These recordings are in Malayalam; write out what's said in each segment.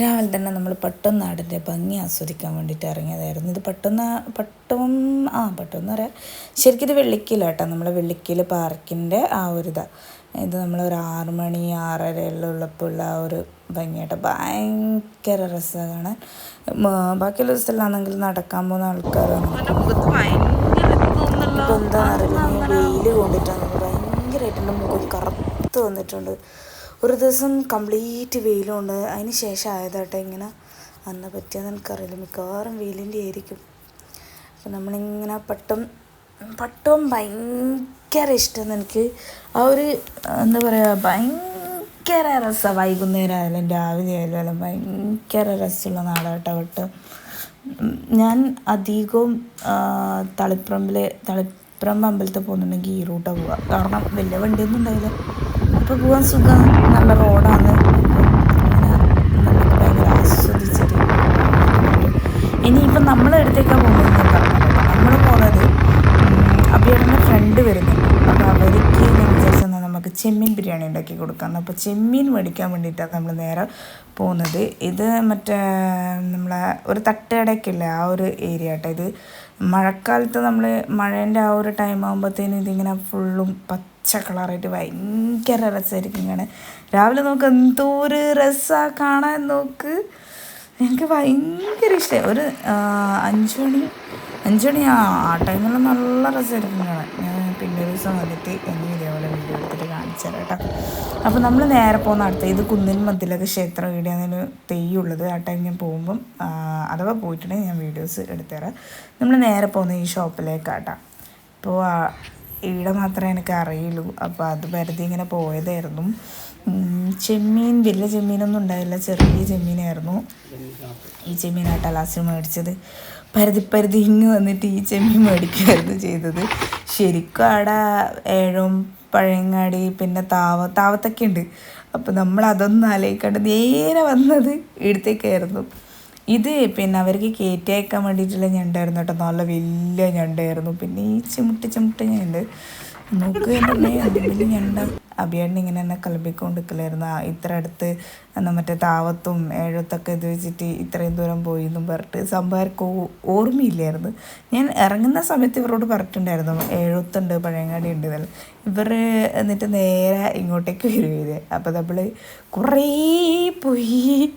രാവിലെ തന്നെ നമ്മൾ പട്ടൊന്നാടിന്റെ ഭംഗി ആസ്വദിക്കാൻ വേണ്ടിയിട്ട് ഇറങ്ങിയതായിരുന്നു. ഇത് പട്ടൊന്ന പട്ടം ആ പട്ടം പറയാം. ശരിക്കും ഇത് വെള്ളിക്കലാട്ടോ നമ്മളെ വെള്ളിക്കൽ പാർക്കിന്റെ ആ ഒരു ഇതാ. ഇത് നമ്മൾ ഒരു ആറ് മണി ആറര എല്ലാം ഉള്ളപ്പോൾ ഉള്ള ആ ഒരു ഭംഗിയായിട്ട് ഭയങ്കര രസമാണ് കാണാൻ. ബാക്കിയുള്ള ദിവസത്തിലാണെങ്കിൽ നടക്കാൻ പോകുന്ന ആൾക്കാരാണ് എന്താ അറിയില്ല. വെയിൽ കൊണ്ടിട്ടാണ്. ഭയങ്കരമായിട്ട് എന്റെ മുഖം കറുത്ത് വന്നിട്ടുണ്ട്. ഒരു ദിവസം കംപ്ലീറ്റ് വെയിലുണ്ട്. അതിന് ശേഷം ആയതാട്ടെ ഇങ്ങനെ. അന്ന് പറ്റിയെന്ന് എനിക്കറിയില്ല. മിക്കവാറും വെയിലിന്റെ ആയിരിക്കും. അപ്പം നമ്മളിങ്ങനെ പട്ടം പട്ടം ഭയങ്കര ഇഷ്ടമാണ് എനിക്ക്. ആ ഒരു എന്താ പറയുക ഭയങ്കര രസമാണ് വൈകുന്നേരം ആയാലും രാവിലെ ആയാലും എല്ലാം ഭയങ്കര രസമുള്ള നാടാട്ടോ പട്ടം. ഞാൻ അധികവും തളിപ്പറമ്പിൽ തളിപ്പറമ്പ് അമ്പലത്തിൽ പോകുന്നുണ്ടെങ്കിൽ ഈ റൂട്ടാണ് പോവുക. കാരണം വലിയ വണ്ടിയൊന്നും ഉണ്ടാവില്ല. അപ്പോൾ പോകാൻ സുഖം. നല്ല റോഡാണ്. നമുക്ക് ഭയങ്കര ആസ്വദിച്ചിട്ട് ഇനിയിപ്പം നമ്മളെ അടുത്തേക്കാണ് പോകുന്നത് നമ്മൾ പോകുന്നത് അബിയുടെ ഫ്രണ്ട് വരുന്നുണ്ട് അപ്പോൾ അവർക്ക് ഞാൻ വിചാരിച്ചെന്നാൽ നമുക്ക് ചെമ്മീൻ ബിരിയാണി ഉണ്ടാക്കി കൊടുക്കാം. അപ്പോൾ ചെമ്മീൻ മേടിക്കാൻ വേണ്ടിയിട്ടാണ് നമ്മൾ നേരെ പോകുന്നത്. ഇത് മറ്റേ നമ്മളെ ഒരു തട്ടുകടയൊക്കെ ഇല്ലേ? ആ ഒരു ഏരിയ കേട്ടോ ഇത്. മഴക്കാലത്ത് നമ്മൾ മഴേന്റെ ആ ഒരു ടൈം ആകുമ്പോഴത്തേനും ഇതിങ്ങനെ ഫുള്ളും പച്ച കളറായിട്ട് ഭയങ്കര രസമായിരിക്കും ഇങ്ങനെ രാവിലെ നോക്ക് എന്തോ ഒരു രസമാണ് കാണാൻ നോക്ക്. എനിക്ക് ഭയങ്കര ഇഷ്ടമായി ഒരു അഞ്ച് മണി അഞ്ച് മണി ആ ടൈമിൽ നല്ല രസമായിരിക്കും ഞാൻ പിന്നെ ഒരു ദിവസം വന്നിട്ട് എന്നെ ഇതേപോലെ വീഡിയോ എടുത്തിട്ട് കാണിച്ചു തരാം കേട്ടോ. അപ്പോൾ നമ്മൾ നേരെ പോകുന്ന അടുത്ത ഇത് കുന്നിൻ ക്ഷേത്ര ക്ഷേത്രം ഇവിടെയാണ് തെയ്യുള്ളത്. ആ ടൈം ഞാൻ പോകുമ്പം അഥവാ പോയിട്ടുണ്ടെങ്കിൽ ഞാൻ വീഡിയോസ് എടുത്തുതരാം നമ്മൾ നേരെ പോകുന്ന ഈ ഷോപ്പിലേക്കാട്ടോ ഇപ്പോൾ ഇവിടെ മാത്രമേ എനിക്ക് അറിയുള്ളൂ അപ്പോൾ അത് പരിധി ഇങ്ങനെ പോയതായിരുന്നു. ചെമ്മീൻ വലിയ ചെമ്മീനൊന്നും ഉണ്ടായില്ല. ചെറിയ ചെമ്മീനായിരുന്നു. ഈ ചെമ്മീനായിട്ടാണ് ലാസ്റ്റ് മേടിച്ചത്. പരിധി പരുതി ഇങ്ങ് വന്നിട്ട് ഈ ചെമ്മീൻ മേടിക്കുകയായിരുന്നു ചെയ്തത്. ശരിക്കും അവിടെ ഏഴും പഴയങ്ങാടി പിന്നെ താവ താവത്തൊക്കെ ഉണ്ട് അപ്പോൾ നമ്മൾ അതൊന്നും ആലോചിക്കാണ്ട് നേരെ വന്നത് ഇവിടത്തേക്കായിരുന്നു. ഇത് പിന്നെ അവർക്ക് കയറ്റി അയക്കാൻ വേണ്ടിയിട്ടുള്ള ഞണ്ടായിരുന്നു കേട്ടോ. നല്ല വലിയ ഞണ്ടായിരുന്നു. പിന്നെ ഈ ചിമുട്ടി ചിമുട്ടി ഞണ്ട്. നോക്കുക ഞണ്ട. അഭിയാണ്ട് ഇങ്ങനെ തന്നെ കളിപ്പിക്കൊണ്ടിരിക്കലായിരുന്നു. ഇത്ര അടുത്ത് എന്നാൽ മറ്റേ താവത്തും ഏഴത്തൊക്കെ ഇത് വെച്ചിട്ട് ഇത്രയും ദൂരം പോയി എന്നും പറഞ്ഞിട്ട് സംഭവർക്ക് ഓർമ്മയില്ലായിരുന്നു. ഞാൻ ഇറങ്ങുന്ന സമയത്ത് ഇവരോട് പറഞ്ഞിട്ടുണ്ടായിരുന്നു ഏഴത്തുണ്ട് പഴയങ്ങാടി ഉണ്ട് എന്നല്ല. ഇവർ എന്നിട്ട് നേരെ ഇങ്ങോട്ടേക്ക് വരുവേ അപ്പോൾ നമ്മൾ കുറേ പോയി.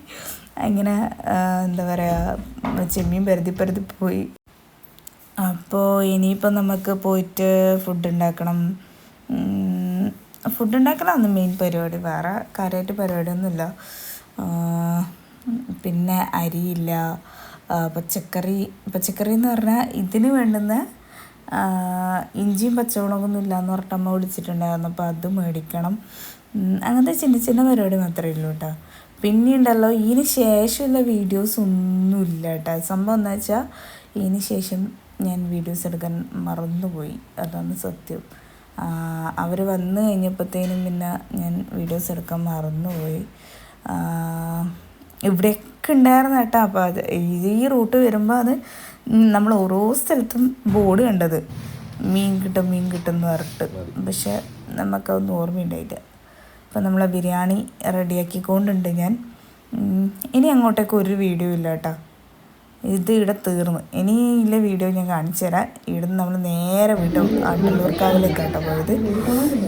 അങ്ങനെ ആ, എന്താ പറയുക ചെമ്മീൻ പരുതി പരുതി പോയി. അപ്പോൾ ഇനിയിപ്പോൾ നമുക്ക് പോയിട്ട് ഫുഡ് ഉണ്ടാക്കണം ഫുഡ് ഉണ്ടാക്കലാണ് മെയിൻ പരിപാടി. വേറെ കാര്യമായിട്ട് പരിപാടിയൊന്നുമില്ല പിന്നെ അരിയില്ല. പച്ചക്കറി പച്ചക്കറി എന്ന് പറഞ്ഞാൽ ഇതിന് വേണ്ടുന്ന ഇഞ്ചിയും പച്ചമുളകൊന്നും ഇല്ല എന്ന് പറഞ്ഞിട്ട് അമ്മ വിളിച്ചിട്ടുണ്ടായിരുന്നു. അപ്പോൾ അത് മേടിക്കണം. അങ്ങനത്തെ ചിന്ന ചിന്ന പരിപാടി മാത്രമേ ഉള്ളൂ കേട്ടോ പിന്നെ ഉണ്ടല്ലോ ഇതിന് ശേഷമുള്ള വീഡിയോസ് ഒന്നുമില്ല കേട്ടോ. സംഭവം എന്താ വെച്ചാൽ ഇതിന് ശേഷം ഞാൻ വീഡിയോസ് എടുക്കാൻ മറന്നുപോയി. അതാണ് സത്യം. അവർ വന്ന് കഴിഞ്ഞപ്പോഴത്തേനും പിന്നെ ഞാൻ വീഡിയോസ് എടുക്കാൻ മറന്നുപോയി. ഇവിടെയൊക്കെ ഉണ്ടായിരുന്നു കേട്ടോ. അപ്പോൾ അത് ഈ റൂട്ട് വരുമ്പോൾ അത് നമ്മൾ ഓരോ സ്ഥലത്തും ബോർഡ് കണ്ടത്. മീൻ കിട്ടും മീൻ കിട്ടും എന്ന് പറഞ്ഞിട്ട്. പക്ഷെ നമുക്കതൊന്നും ഓർമ്മയുണ്ടായില്ല. അപ്പം നമ്മൾ ബിരിയാണി റെഡിയാക്കിക്കൊണ്ടുണ്ട് ഞാൻ. ഇനി അങ്ങോട്ടേക്ക് ഒരു വീഡിയോ ഇല്ല കേട്ടോ. ഇത് ഇവിടെ തീർന്നു. ഇനി ഇല്ല വീഡിയോ ഞാൻ കാണിച്ചു തരാം. ഇവിടുന്ന് നമ്മൾ നേരെ വീട്ടിൽ അണ്ടല്ലൂർക്കാവിലേക്കാട്ടോ പോയത്.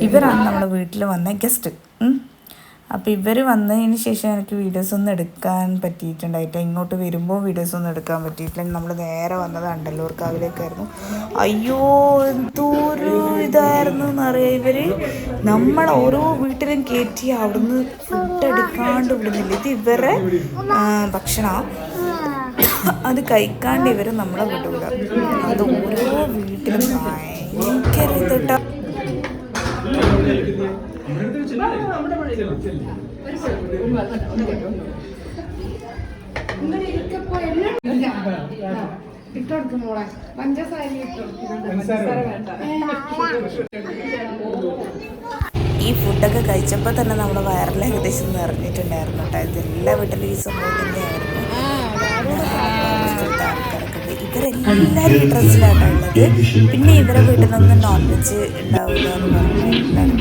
ഇവരാണ് നമ്മുടെ വീട്ടിൽ വന്ന ഗസ്റ്റ്. അപ്പോൾ ഇവർ വന്നതിന് ശേഷം എനിക്ക് വീഡിയോസ് ഒന്നും എടുക്കാൻ പറ്റിയിട്ടുണ്ടായിട്ടില്ല. ഇങ്ങോട്ട് വരുമ്പോൾ വീഡിയോസ് ഒന്നും എടുക്കാൻ പറ്റിയിട്ടില്ല. നമ്മൾ നേരെ വന്നത് അണ്ടല്ലൂർക്കാവിലേക്കായിരുന്നു. അയ്യോ എന്തോരു ഇതായിരുന്നു എന്നറിയാം ഇവർ നമ്മൾ ഓരോ വീട്ടിലും കയറ്റി അവിടുന്ന് ഫുഡ് എടുക്കാണ്ട് വിടുന്നില്ല? ഇത് ഇവരുടെ ഭക്ഷണം? അത് കഴിക്കാണ്ട് ഇവർ നമ്മളെ വിടൂല. അത് ഓരോ വീട്ടിലും ഭയങ്കര ഇട്ടോടുക്കും മോളെ പഞ്ചസാര ഈ ഫുഡൊക്കെ കഴിച്ചപ്പോൾ തന്നെ നമ്മുടെ വയറിൽ ഏകദേശം നിറഞ്ഞിട്ടുണ്ടായിരുന്നു കേട്ടോ. ഇതെല്ലാ വീട്ടിലും ഈ സംഭവം തന്നെയായിരുന്നു. ആൾക്കാർക്കൊക്കെ ഇവരെല്ലാവരും ഡ്രസ്സിലാണ് ഉള്ളത്. പിന്നെ ഇവരെ വീട്ടിൽ നിന്ന് നോൺ വെജ് ഉണ്ടാവില്ല എന്ന് പറഞ്ഞാൽ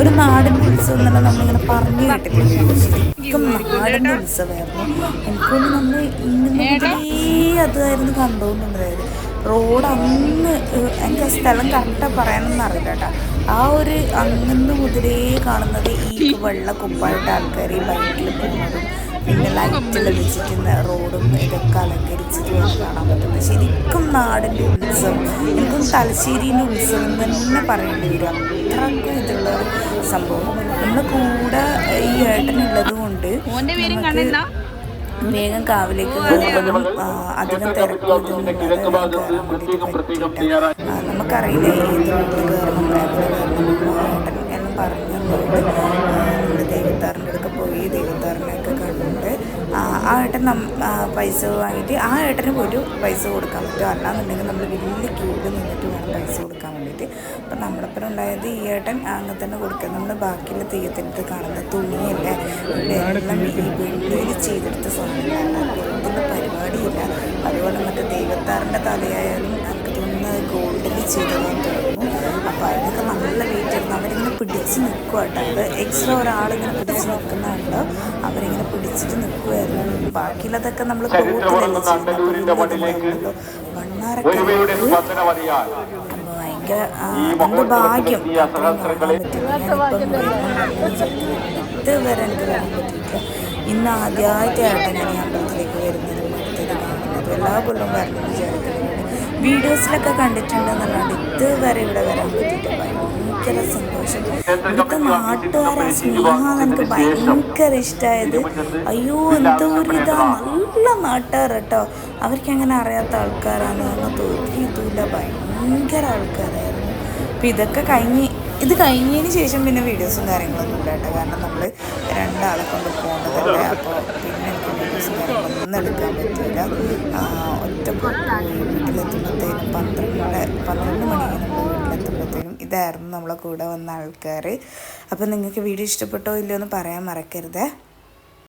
ഒരു നാടിന്റെ ഉത്സവം തന്നെ നമ്മളിങ്ങനെ പറഞ്ഞു ശരിക്കും നാടിന്റെ ഉത്സവമായിരുന്നു. എനിക്കൊന്ന് നമ്മൾ ഇങ്ങനെ അതായിരുന്നു കണ്ടുകൊണ്ടിരുന്നത്. റോഡ് അന്ന് എനിക്ക് ആ സ്ഥലം കറക്റ്റാ പറയാനൊന്നും അറിയില്ല കേട്ടോ. ആ ഒരു അന്നു മുതലേ കാണുന്നത് ഈ വെള്ള കുപ്പായിട്ട് ആൾക്കാർ ഈ ബൈക്കിൽ പോകുന്നതും പിന്നെ ലൈറ്റിൽ വെച്ചിട്ട് റോഡും ഇതൊക്കെ അലങ്കരിച്ചത് പോലെ കാണാൻ പറ്റുന്നത് ശരിക്കും നാടിന്റെ ഉത്സവം. എനിക്കും തലശ്ശേരിന്റെ ഉത്സവം തന്നെ പറയേണ്ടി വരും. അത്രക്കും ഇതുള്ള സംഭവം. നമ്മുടെ കൂടെ ഈ ഏട്ടനുള്ളത് കൊണ്ട് നമുക്ക് വേഗം കാവിലേക്ക് അധികം തിരക്കൊന്നും നമുക്കറിയില്ല ഏത് റൂട്ടിൽ കയറണം ഏട്ടൻ എല്ലാം പറഞ്ഞു ദൈവത്താറിന്റെ അടുത്ത് പോയി. ദൈവത്താറിനെയൊക്കെ കണ്ടിട്ട് ആ ഏട്ടൻ പൈസ വാങ്ങിയിട്ട് ആ ഏട്ടന് ഒരു പൈസ കൊടുക്കാൻ പറ്റും. അല്ലാന്നുണ്ടെങ്കിൽ നമ്മൾ വലിയ ക്യൂബ് നിന്നിട്ട് വേണം പൈസ കൊടുക്കാൻ വേണ്ടിയിട്ട്. അപ്പം നമ്മളൊപ്പം ഉണ്ടായത് ഈ ഏട്ടൻ അങ്ങനെ തന്നെ കൊടുക്കുക നമ്മൾ ബാക്കിയുള്ള തെയ്യത്തിനടുത്ത് കാണുന്ന തുണിയല്ലേ ഇവിടെ എല്ലാം ഈ ചെയ്തെടുത്ത സാധനങ്ങളാണ്. വെറുതെ പരിപാടിയില്ല. അതുപോലെ മറ്റേ ദൈവത്താറിന്റെ തലയായാലും പിടിച്ച് നിൽക്കുക കേട്ടോ അത് എക്സ്ട്രാ ഒരാളിങ്ങനെ പിടിച്ച് നിൽക്കുന്നുണ്ട്. അവരിങ്ങനെ പിടിച്ചിട്ട് നിൽക്കുമായിരുന്നു ബാക്കിയുള്ളതൊക്കെ നമ്മൾ വണ്ണാരൊക്കെ ഭയങ്കര ഭാഗ്യം. ഇതുവരെ എനിക്ക് വരാൻ പറ്റിയിട്ടില്ല. ഇന്ന് ആദ്യമായിട്ടാണ് ഞാൻ ഈ അമ്പലത്തിലേക്ക് വരുന്നതും. എല്ലാ കൊല്ലവും വരണം വിചാരിക്കുന്നുണ്ട്. വീഡിയോസിലൊക്കെ കണ്ടിട്ടുണ്ടെന്നല്ലാണ്ട് ഇതുവരെ ഇവിടെ വരാൻ പറ്റിയിട്ട് ഭയങ്കര സന്തോഷം. ഇവിടുത്തെ നാട്ടുകാരെ സ്നേഹമാണ് എനിക്ക് ഭയങ്കര ഇഷ്ടമായത് അയ്യോ എന്തോ ഒരു ഇതാ. നല്ല നാട്ടുകാർ കേട്ടോ. അവർക്ക് അങ്ങനെ അറിയാത്ത ആൾക്കാരാണ് അങ്ങനെ ഇതുമില്ല ഭയങ്കര ആൾക്കാരായിരുന്നു. അപ്പം ഇതൊക്കെ കഴിഞ്ഞ് ഇത് കഴിഞ്ഞതിന് ശേഷം പിന്നെ വീഡിയോസും കാര്യങ്ങളൊന്നും ഇല്ല കേട്ടോ. കാരണം നമ്മൾ രണ്ടാളെ കൊണ്ട് പോകേണ്ടതല്ലേ അപ്പോൾ പറ്റില്ല ആ, ഒറ്റ വീട്ടിലെത്തുമ്പോഴത്തേനും പന്ത്രണ്ട് പന്ത്രണ്ട് മണിക്ക് നമ്മൾ വീട്ടിലെത്തുമ്പോഴത്തേനും ഇതായിരുന്നു നമ്മളെ കൂടെ വന്ന ആൾക്കാർ അപ്പോൾ നിങ്ങൾക്ക് വീഡിയോ ഇഷ്ടപ്പെട്ടോ ഇല്ലയോ എന്ന് പറയാൻ മറക്കരുതേ.